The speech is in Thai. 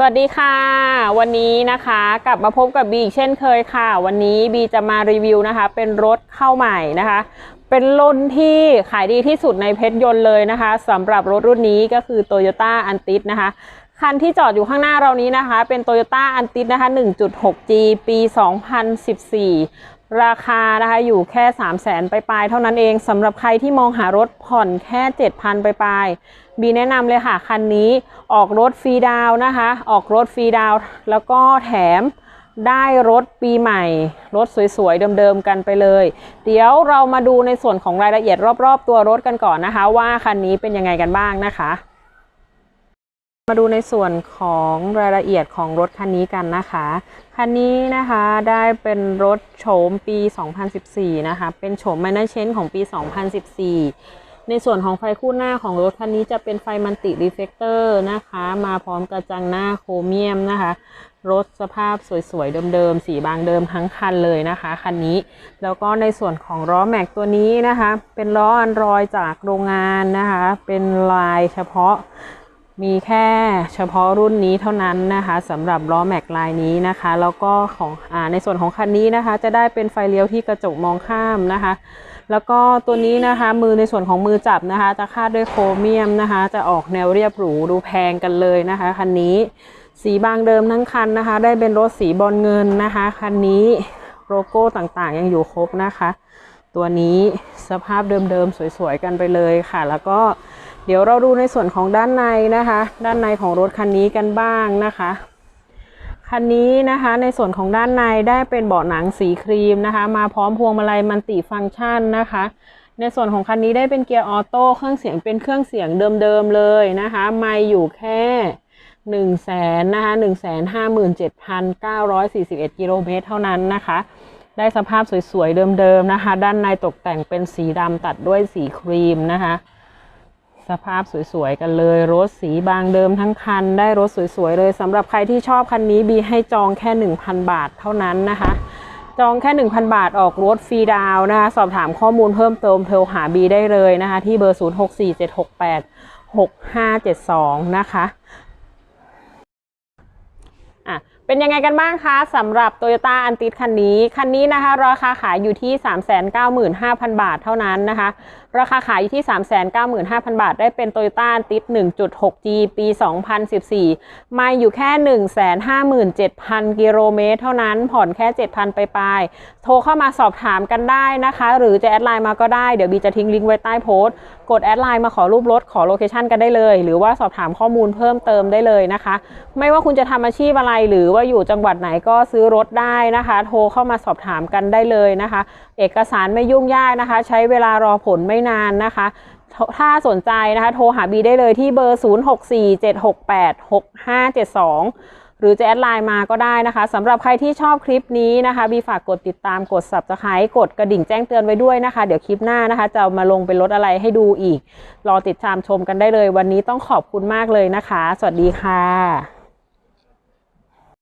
สวัสดีค่ะ วันนี้นะคะกลับมาพบกับบีอีกเช่นเคยค่ะ วันนี้บีจะมารีวิวนะคะ เป็นรถเข้าใหม่นะคะ เป็นรุ่นที่ขายดีที่สุดในเพชรยนต์เลยนะคะสำหรับรถรุ่นนี้ก็คือ Toyota a n t i s นะคะ คันที่จอดอยู่ข้างหน้าเรานี้นะคะ เป็น Toyota a n t i s นะคะ 1.6G ปี 2014 ราคานะคะอยู่แค่ 3 0 0แสนไปลายๆเท่านั้นเองสำหรับใครที่มองหารถผ่อนแค่ 7,000 ไปลายๆบีแนะนำเลยค่ะ คันนี้ออกรถฟรีดาวนะคะ ออกรถฟรีดาวแล้วก็แถมได้รถปีใหม่ รถสวยๆ เดิมๆ กันไปเลย เดี๋ยวเรามาดูในส่วนของรายละเอียดรอบๆ ตัวรถกันก่อนนะคะ ว่าคันนี้เป็นยังไงกันบ้างนะคะ มาดูในส่วนของรายละเอียดของรถคันนี้กันนะคะ คันนี้นะคะได้เป็นรถโฉมปี 2014 นะคะ เป็นโฉม m ม n นเชนของปี 2014 ในส่วนของไฟคู่หน้าของรถคันนี้จะเป็นไฟมันติรีเฟกเตอร์นะคะ มาพร้อมกระจังหน้าโครเมียมนะคะ รถสภาพสวยๆ เดิมๆ สีบางเดิมทั้งคันเลยนะคะคันนี้ แล้วก็ในส่วนของล้อแม็กตัวนี้นะคะ เป็นล้ออันรอยจากโรงงานนะคะ เป็นลายเฉพาะ มีแค่เฉพาะรุ่นนี้เท่านั้นนะคะสำหรับล้อแม็กลายนี้นะคะ แล้วก็ของอ่าในส่วนของคันนี้นะคะ จะได้เป็นไฟเลี้ยวที่กระจกมองข้ามนะคะ แล้วก็ตัวนี้นะคะมือในส่วนของมือจับนะคะ จะคาดด้วยโครเมียมนะคะ จะออกแนวเรียบหรูดูแพงกันเลยนะคะคันนี้สีบางเดิมทั้งคันนะคะ ได้เป็นรถสีบอลเงินนะคะคันนี้โลโก้ต่างๆ ยังอยู่ครบนะคะ ตัวนี้สภาพเดิมๆสวยๆกันไปเลยค่ะ แล้วก็ เดี๋ยวเราดูในส่วนของด้านในนะคะ ด้านในของรถคันนี้กันบ้างนะคะคันนี้นะคะในส่วนของด้านในได้เป็นเบาะหนังสีครีมนะคะ มาพร้อมพวงมาลัยมันติฟังก์ชันนะคะ ในส่วนของคันนี้ได้เป็นเกียร์ออโต้เครื่องเสียงเป็นเครื่องเสียงเดิมๆเลยนะคะไม่อยู่แค่1นึ่งแสนนะคะหนึ่งแสนห้าหมื่นเจ็ดพันเก้าร้อยสี่สิบเอ็ดกิโลเมตรเท่านั้นนะคะ ได้สภาพสวยๆเดิมๆนะคะ ด้านในตกแต่งเป็นสีดำตัดด้วยสีครีมนะคะ สภาพสวยๆกันเลย รถสีบางเดิมทั้งคัน ได้รถสวยๆเลยสำหรับใครที่ชอบคันนี้บีให้จองแค่ 1,000 บาทเท่านั้นนะคะ จองแค่ 1,000 บาทออกรถฟรีดาวนะคะ สอบถามข้อมูลเพิ่มเติมโทรหาบีได้เลยนะคะ ที่เบอร์ 0647686572 นะคะอะ เป็นยังไงกันบ้างคะสำหรับ Toyota a n t i s คันนี้ คันนี้นะคะ ราคาขายอยู่ที่ 395,000 บาทเท่านั้นนะคะ ราคาขายอยู่ที่ 395,000 บาท ได้เป็น Toyota a n t i s 1.6G ปี 2014 ไม่อยู่แค่ 157,000 กิโลเมตรเท่านั้น ผ่อนแค่ 7,000 ไปปลายโทรเข้ามาสอบถามกันได้นะคะ หรือจะแอดไลน์มาก็ได้ เดี๋ยวบีจะทิ้งลิงก์ไว้ใต้โพสต์ กดแอดไลน์มาขอรูปรถ ขอโลเคชันกันได้เลย หรือว่าสอบถามข้อมูลเพิ่มเติมได้เลยนะคะ ไม่ว่าคุณจะทำอาชีพอะไรหรือว่าอยู่จังหวัดไหนก็ซื้อรถได้นะคะ โทรเข้ามาสอบถามกันได้เลยนะคะ เอกสารไม่ยุ่งยากนะคะ ใช้เวลารอผลไม่นานนะคะ ถ้าสนใจนะคะ โทรหาบีได้เลยที่เบอร์ 0647686572 หรือจะแอดไลน์มาก็ได้นะคะสำหรับใครที่ชอบคลิปนี้นะคะ บีฝากกดติดตามกด subscribe กดกระดิ่งแจ้งเตือนไว้ด้วยนะคะ เดี๋ยวคลิปหน้านะคะ จะมาลงเป็นรถอะไรให้ดูอีก รอติดตามชมกันได้เลย วันนี้ต้องขอบคุณมากเลยนะคะ สวัสดีค่ะ